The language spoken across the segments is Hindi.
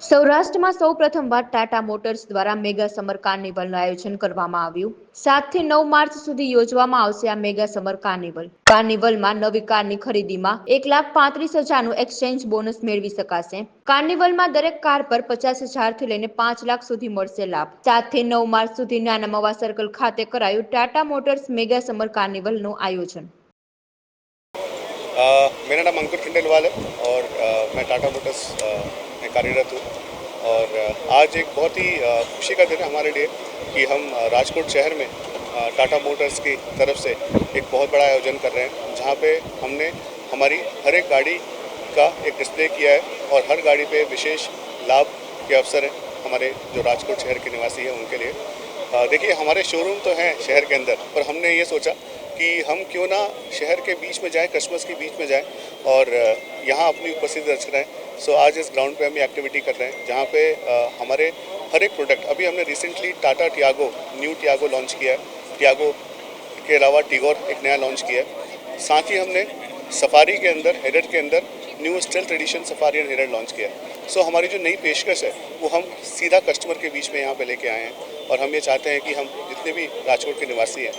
સૌરાષ્ટ્રમાં સૌ પ્રથમવાર ટાટા મોટર્સ દ્વારા મેગા સમર કાર્નિવલનું આયોજન કરવામાં આવ્યું સાતથી નવ માર્ચ સુધી યોજવામાં આવશે આ મેગા સમર કાર્નિવલ કાર્નિવલમાં નવી કારની ખરીદીમાં એક લાખ પાંત્રીસ હજારનું એક્સચેન્જ બોનસ મેળવી શકાશે કાર્નિવલમાં દરેક કાર પર પચાસ હજારથી લઈને પાંચ લાખ સુધી મળશે લાભ સાતથી નવ માર્ચ સુધી નાના મવા સર્કલ ખાતે કરાયું ટાટા મોટર્સ મેગા સમર કાર્નિવલનું આયોજન अ, मेरा नाम अंकुर खंडेलवाल है और अ, मैं टाटा मोटर्स अ, में कार्यरत हूँ। और आज एक बहुत ही खुशी का दिन है हमारे लिए कि हम राजकोट शहर में टाटा मोटर्स की तरफ़ से एक बहुत बड़ा आयोजन कर रहे हैं, जहाँ पे हमने हमारी हर एक गाड़ी का एक डिस्प्ले किया है और हर गाड़ी पे विशेष लाभ के अवसर हैं हमारे जो राजकोट शहर के निवासी हैं उनके लिए। देखिए, हमारे शोरूम तो हैं शहर के अंदर, पर हमने ये सोचा कि हम क्यों ना शहर के बीच में जाएँ, कस्टमर्स के बीच में जाएँ और यहाँ अपनी उपस्थिति दर्ज कराएँ। सो आज इस ग्राउंड पे हम एक्टिविटी कर रहे हैं जहाँ पे अ, हमारे हर एक प्रोडक्ट अभी हमने recently Tata Tiago new Tiago launch किया है। टियागो के अलावा टिगोर एक नया लॉन्च किया है। साथ ही हमने सफारी के अंदर हेडर के अंदर new stealth edition Safari and Harrier launch किया सो हमारी जो नई पेशकश है वो हम सीधा कस्टमर के बीच में यहाँ पे लेके आए हैं और हम ये चाहते हैं कि हम जितने भी राजकोट के निवासी हैं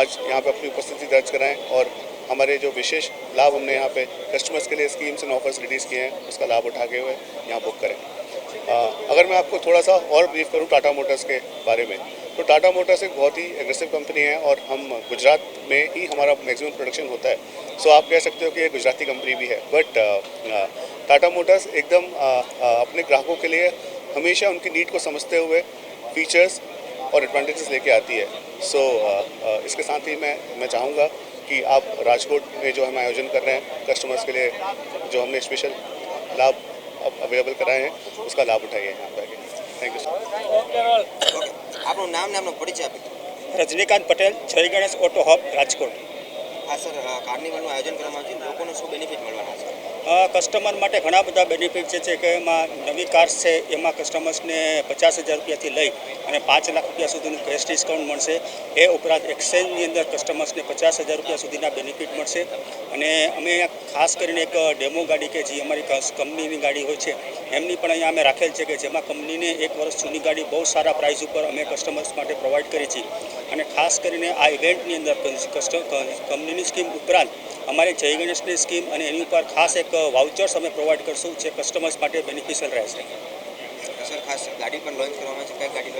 आज यहाँ पे अपनी उपस्थिति दर्ज कराएँ और हमारे जो विशेष लाभ हमने यहाँ पे कस्टमर्स के लिए स्कीम्स एंड ऑफर्स रिलीज़ किए हैं उसका लाभ उठाते हुए यहाँ बुक करें। अ, अगर मैं आपको थोड़ा सा और ब्रीफ करूँ टाटा मोटर्स के बारे में तो टाटा मोटर्स एक बहुत ही एग्रेसिव कंपनी है और हम गुजरात में ही हमारा मैक्सिमम प्रोडक्शन होता है। सो आप कह सकते हो कि ये गुजराती कंपनी भी है। बट टाटा मोटर्स एकदम अपने ग्राहकों के लिए हमेशा उनकी नीड को समझते हुए फीचर्स और एडवांटेजेस लेके आती है। सो so, इसके साथ ही मैं मैं चाहूँगा कि आप राजकोट में जो हम आयोजन कर रहे हैं कस्टमर्स के लिए जो हमने स्पेशल लाभ अवेलेबल कराए हैं उसका लाभ उठाइए यहाँ पे आके thank you so much okay આપણું નામ ને આપનો પરિચય આપી દો રજનીકાંત પટેલ જય ગણેશ ઓટો હબ રાજકોટ આ સર અ, કાર્નિવલનું આયોજન કરવામાં આવ્યું છે લોકોને શું બેનિફિટ મળવાના છે અ, કસ્ટમર માટે ઘણા બધા બેનિફિટ છે કે એમાં નવી કાર્સ છે, એમાં કસ્ટમર્સને પચાસ હજાર રૂપિયાથી લઈ અને પાંચ લાખ રૂપિયા સુધીનું કેશ ડિસ્કાઉન્ટ મળશે. એ ઉપરાંત એક્સચેન્જની અંદર કસ્ટમર્સને પચાસ હજાર રૂપિયા સુધીના બેનિફિટ મળશે. અને અમે ખાસ કરીને એક ડેમો ગાડી કે જે અમારી કંપનીની ગાડી હોય છે, એમની પણ અહીંયા અમે રાખેલ છે કે જેમાં કંપનીને એક વર્ષ જૂની ગાડી બહુ સારા પ્રાઇસ ઉપર અમે કસ્ટમર્સ માટે પ્રોવાઈડ કરી છે. અને ખાસ કરીને આ ઇવેન્ટની અંદર કંપનીની સ્કીમ ઉપરાંત અમારી જય ગણેશની સ્કીમ અને એની ઉપર ખાસ એક વાઉચર્સ અમે પ્રોવાઈડ કરશું જે કસ્ટમર્સ માટે બેનિફિશિયલ રહેશે. સર ખાસ ગાડી પણ લોન્ચ કરવામાં છે. કઈ ગાડી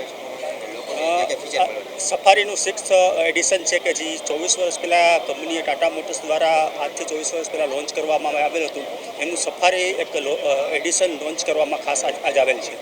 સફારીનું સિક્સ એડિશન છે કે જે ચોવીસ વર્ષ પહેલાં કંપનીએ ટાટા મોટર્સ દ્વારા આજથી ચોવીસ વર્ષ પહેલાં લોન્ચ કરવામાં આવેલ હતું. એનું સફારી એક એડિશન લોન્ચ કરવામાં ખાસ આજ આવેલ છે.